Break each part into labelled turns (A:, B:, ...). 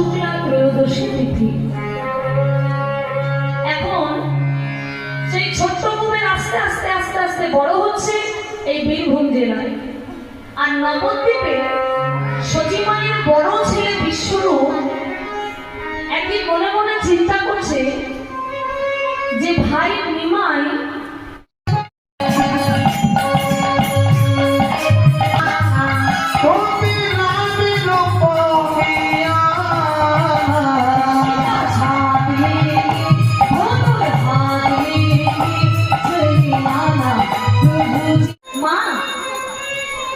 A: শুক্লা ত্রয়োদশী তিথি। এখন সেই ছোট্ট কুবের আস্তে আস্তে আস্তে আস্তে বড় হচ্ছে এই বীরভূম জেলায়। আর নবদ্বীপে সচিমায়ের বড় ছেলে বিশ্বরূপ একদিন মনে মনে চিন্তা করছে যে ভাই নিমাই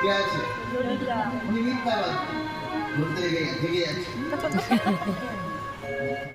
A: কে
B: আছে? উনি মিথ্যাবাদী ঘুরতে থেকে যাচ্ছে।